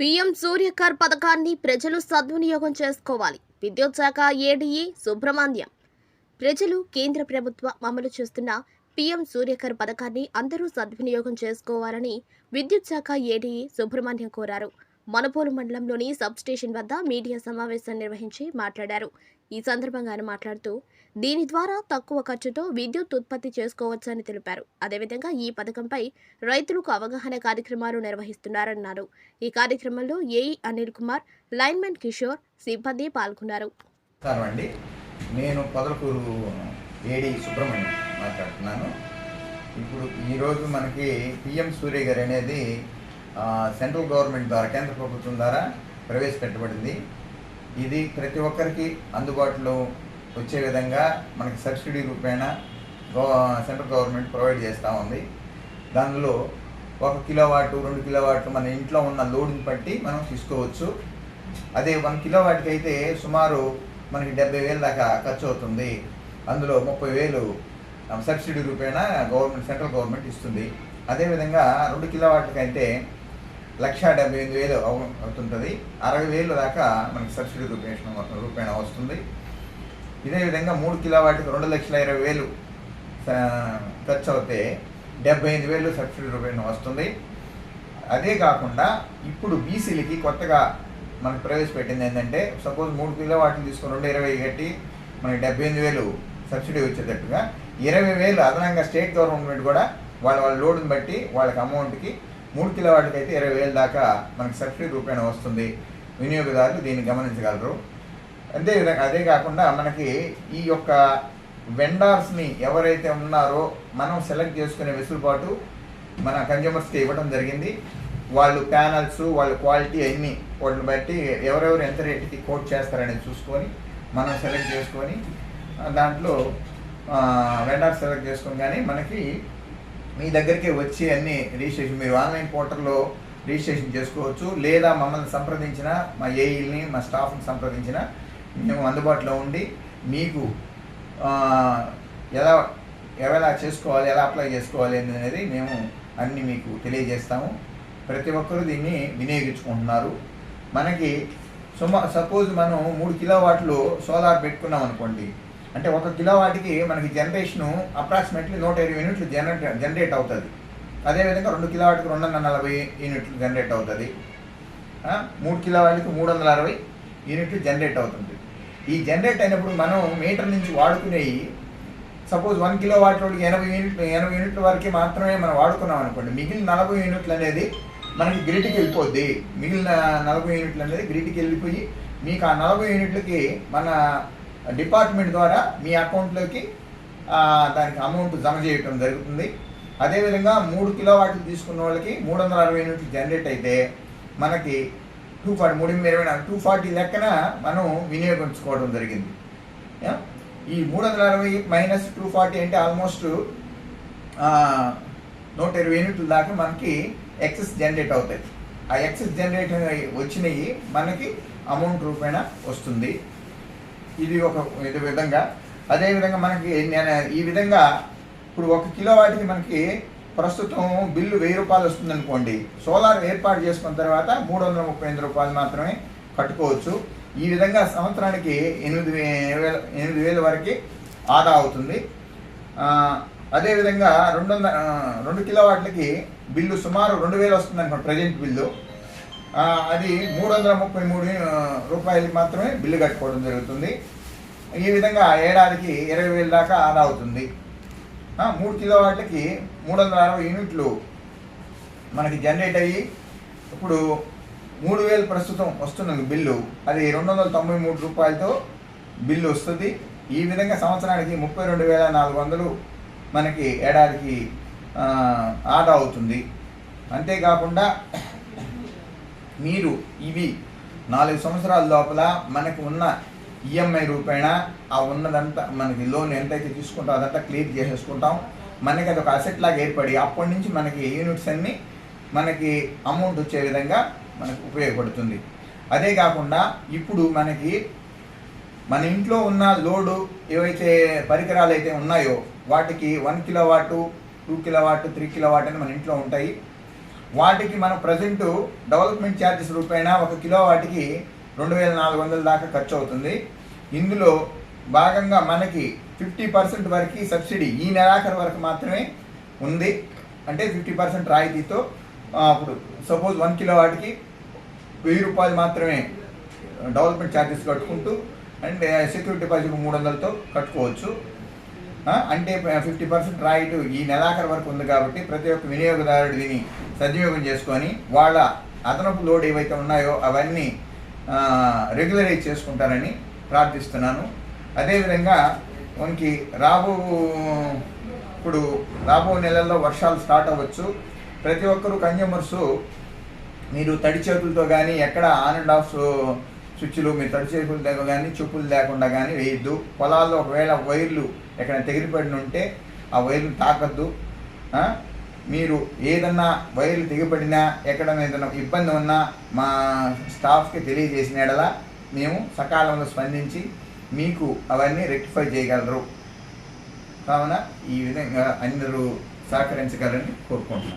PM సూర్యకర్ పథకాన్ని ప్రజలు సద్వినియోగం చేసుకోవాలి. విద్యుత్ శాఖ ఏడీఈ సుబ్రహ్మణ్యం. ప్రజలు కేంద్ర ప్రభుత్వం అమలు చేస్తున్న పీఎం సూర్యకర్ పథకాన్ని అందరూ సద్వినియోగం చేసుకోవాలని విద్యుత్ శాఖ ఏడీఈ సుబ్రహ్మణ్యం కోరారు. మనపోలు మండలంలోని సబ్ స్టేషన్ వద్ద మీడియా సమావేశం నిర్వహించి మాట్లాడారు. ఈ సందర్భంగా ఆయన మాట్లాడుతూ దీని ద్వారా తక్కువ ఖర్చుతో విద్యుత్ ఉత్పత్తి చేసుకోవచ్చని తెలిపారు. అదేవిధంగా ఈ పథకంపై రైతులకు అవగాహన కార్యక్రమాలు నిర్వహిస్తున్నారన్నారు. ఈ కార్యక్రమంలో ఏఈ అనిల్ కుమార్ లైన్మెన్ కిషోర్ సిబ్బంది పాల్గొన్నారు. నేను పొదలకూరు ఏడి సుబ్రహ్మణ్యం మాట్లాడుతున్నాను. ఇప్పుడు ఈరోజు మనకి పిఎం సూర్య గారు అనేది సెంట్రల్ గవర్నమెంట్ ద్వారా కేంద్ర ప్రభుత్వం ద్వారా ప్రవేశపెట్టబడింది. ఇది ప్రతి ఒక్కరికి అందుబాటులో వచ్చే విధంగా మనకి సబ్సిడీ రూపేణ సెంట్రల్ గవర్నమెంట్ ప్రొవైడ్ చేస్తూ ఉంది. దానిలో ఒక కిలోవాట్ రెండు కిలోవాట్లు మన ఇంట్లో ఉన్న లోడ్ని బట్టి మనం తీసుకోవచ్చు. అదే వన్ కిలోవాట్కి అయితే సుమారు మనకి డెబ్బై వేలు దాకా ఖర్చు అవుతుంది అందులో ముప్పై వేలు సబ్సిడీ రూపేణ గవర్నమెంట్ సెంట్రల్ గవర్నమెంట్ ఇస్తుంది. అదేవిధంగా రెండు కిలోవాట్లకైతే అయితే లక్ష డెబ్బై ఎనిమిది వేలు అవు- అవుతుంటుంది. అరవై వేలు దాకా మనకి సబ్సిడీ రూపేణ రూపేణ వస్తుంది. ఇదే విధంగా మూడు కిలో వాటికి రెండు లక్షల ఇరవై వేలు ఖర్చు అవుతే డెబ్బై ఎనిమిది వేలు సబ్సిడీ రూపేణ వస్తుంది. అదే కాకుండా ఇప్పుడు బీసీలకి కొత్తగా మనకు ప్రవేశపెట్టింది ఏంటంటే సపోజ్ మూడు కిలో వాటిని తీసుకుని రెండు ఇరవై కట్టి మనకి డెబ్బై ఎనిమిది వేలు సబ్సిడీ వచ్చేటట్టుగా ఇరవై వేలు అదనంగా స్టేట్ గవర్నమెంట్ కూడా వాళ్ళ వాళ్ళ లోడ్ని బట్టి వాళ్ళకి అమౌంట్కి మూడు కిలో వాటికి అయితే ఇరవై వేలు దాకా మనకి సబ్సిడీ రూపేణ వస్తుంది. వినియోగదారులు దీన్ని గమనించగలరు. అంతే అదే కాకుండా మనకి ఈ యొక్క వెండార్స్ని ఎవరైతే ఉన్నారో మనం సెలెక్ట్ చేసుకునే వెసులుబాటు మన కన్జ్యూమర్స్కి ఇవ్వడం జరిగింది. వాళ్ళు ప్యానల్స్ వాళ్ళ క్వాలిటీ అన్నీ వాటిని బట్టి ఎవరెవరు ఎంత రేటుకి కోట్ చేస్తారనేది చూసుకొని మనం సెలెక్ట్ చేసుకొని దాంట్లో వెండార్ సెలెక్ట్ చేసుకొని కానీ మనకి మీ దగ్గరికి వచ్చి అన్ని రిజిస్ట్రేషన్ మీరు ఆన్లైన్ పోర్టల్లో రిజిస్ట్రేషన్ చేసుకోవచ్చు. లేదా మమ్మల్ని సంప్రదించిన మా ఏఈల్ని మా స్టాఫ్ని సంప్రదించిన మేము అందుబాటులో ఉండి మీకు ఎలా ఎలా చేసుకోవాలి ఎలా అప్లై చేసుకోవాలి అనేది మేము అన్నీ మీకు తెలియజేస్తాము. ప్రతి ఒక్కరూ దీన్ని వినియోగించుకుంటున్నారు. మనకి సుమా సపోజ్ మనం మూడు కిలో వాట్లు సోలార్ పెట్టుకున్నాం అనుకోండి అంటే ఒక కిలో వాటికి మనకి జనరేషను అప్రాక్సిమేట్లీ నూట ఇరవై యూనిట్లు జనరేట్ జనరేట్ అవుతుంది. అదేవిధంగా రెండు కిలో వాటికి రెండు వందల నలభై యూనిట్లు జనరేట్ అవుతుంది. మూడు కిలో వాటికి మూడు వందల అరవై యూనిట్లు జనరేట్ అవుతుంది. ఈ జనరేట్ అయినప్పుడు మనం మీటర్ నుంచి వాడుకునేవి సపోజ్ వన్ కిలో వాటిలోకి ఎనభై యూనిట్లు ఎనభై యూనిట్ల వరకే మాత్రమే మనం వాడుకున్నాం అనుకోండి మిగిలిన నలభై యూనిట్లు అనేది మనకి గ్రిడ్కి వెళ్ళిపోద్ది. మిగిలిన నలభై యూనిట్లు అనేది గ్రిడ్కి వెళ్ళిపోయి మీకు ఆ నలభై యూనిట్లకి మన డిపార్ట్మెంట్ ద్వారా మీ అకౌంట్లోకి దానికి అమౌంట్ జమ చేయటం జరుగుతుంది. అదేవిధంగా మూడు కిలో తీసుకున్న వాళ్ళకి మూడు వందల అరవై యూనిట్లు జనరేట్ అయితే మనకి టూ ఫార్టీ మూడు ఇరవై నాలుగు టూ ఫార్టీ లెక్కన మనం వినియోగించుకోవడం జరిగింది. ఈ మూడు వందల అరవై మైనస్ టూ ఫార్టీ అంటే ఆల్మోస్ట్ నూట ఇరవై యూనిట్ల దాకా మనకి ఎక్సెస్ జనరేట్ అవుతాయి. ఆ ఎక్సెస్ జనరేట్ వచ్చినవి మనకి అమౌంట్ రూపేణ వస్తుంది. ఇది ఒక ఇది విధంగా. అదేవిధంగా మనకి నేను ఈ విధంగా ఇప్పుడు ఒక కిలో వాటికి మనకి ప్రస్తుతం బిల్లు వెయ్యి రూపాయలు వస్తుంది అనుకోండి సోలార్ ఏర్పాటు చేసుకున్న తర్వాత మూడు వందల ముప్పై ఎనిమిది రూపాయలు మాత్రమే కట్టుకోవచ్చు. ఈ విధంగా సంవత్సరానికి ఎనిమిది వేల ఎనిమిది వేల వరకు ఆదా అవుతుంది. అదేవిధంగా రెండు వందల రెండు కిలో వాటికి బిల్లు సుమారు రెండు వేలు వస్తుంది అనుకోండి ప్రజెంట్ బిల్లు. అది మూడు వందల ముప్పై మూడు రూపాయలు మాత్రమే బిల్లు కట్టుకోవడం జరుగుతుంది. ఈ విధంగా ఏడాదికి ఇరవై వేల దాకా ఆదా అవుతుంది. మూడు కిలో వాటికి మూడు వందల అరవై యూనిట్లు మనకి జనరేట్ అయ్యి ఇప్పుడు మూడు వేలు ప్రస్తుతం వస్తున్నది బిల్లు. అది రెండు వందల తొంభై మూడు రూపాయలతో బిల్లు వస్తుంది. ఈ విధంగా సంవత్సరానికి ముప్పై రెండు వేల నాలుగు వందలు మనకి ఏడాదికి ఆదా అవుతుంది. అంతేకాకుండా మీరు ఇవి నాలుగు సంవత్సరాల లోపల మనకు ఉన్న ఈఎంఐ రూపేణ ఆ ఉన్నదంతా మనకి లోన్ ఎంతైతే తీసుకుంటాం అదంతా క్లియర్ చేసేసుకుంటాం. మనకి అది ఒక అసెట్ లాగా ఏర్పడి అప్పటి నుంచి మనకి యూనిట్స్ అన్నీ మనకి అమౌంట్ వచ్చే విధంగా మనకు ఉపయోగపడుతుంది. అదే కాకుండా ఇప్పుడు మనకి మన ఇంట్లో ఉన్న లోడు ఏవైతే పరికరాలు అయితే ఉన్నాయో వాటికి one kilo watt two kilo watt three kilo watt అని మన ఇంట్లో ఉంటాయి. వాటికి మనం ప్రజెంట్ డెవలప్మెంట్ ఛార్జెస్ రూపైనా ఒక కిలో వాటికి రెండు వేల నాలుగు వందల దాకా ఖర్చు అవుతుంది ఇందులో భాగంగా మనకి ఫిఫ్టీ పర్సెంట్ వరకు సబ్సిడీ ఈ నెలాఖరు వరకు మాత్రమే ఉంది. అంటే ఫిఫ్టీ పర్సెంట్ రాయితీతో అప్పుడు సపోజ్ వన్ కిలో వాటికి వెయ్యి రూపాయలు మాత్రమే డెవలప్మెంట్ ఛార్జెస్ కట్టుకుంటూ అండ్ సెక్యూరిటీ డిపాజిట్ మూడు వందలతో కట్టుకోవచ్చు. అంటే ఫిఫ్టీ పర్సెంట్ రాయితీ ఈ నెలాఖరు వరకు ఉంది కాబట్టి ప్రతి ఒక్క వినియోగదారుడు దీన్ని సద్వినియోగం చేసుకొని వాళ్ళ అదనపు లోడ్ ఏవైతే ఉన్నాయో అవన్నీ రెగ్యులరైజ్ చేసుకుంటారని ప్రార్థిస్తున్నాను. అదేవిధంగా మనకి రాబో ఇప్పుడు రాబో నెలల్లో వర్షాలు స్టార్ట్ అవ్వచ్చు. ప్రతి ఒక్కరు కన్జ్యూమర్స్ మీరు తడి చేతులతో కానీ ఎక్కడ ఆన్ అండ్ ఆఫ్ స్విచ్లు మీరు తడి దగ్గర కానీ చెప్పులు లేకుండా కానీ వేయద్దు. పొలాల్లో ఒకవేళ వైర్లు ఎక్కడ తెగిరిపడిన ఉంటే ఆ వైర్లు తాకద్దు. మీరు ఏదన్నా వైర్లు తెగిపడినా ఎక్కడ ఏదైనా ఇబ్బంది ఉన్నా మా స్టాఫ్కి తెలియజేసిన ఎడల మేము సకాలంలో స్పందించి మీకు అవన్నీ రెక్టిఫై చేయగలరు. కావున ఈ విధంగా అందరూ సహకరించగలని కోరుకుంటున్నాను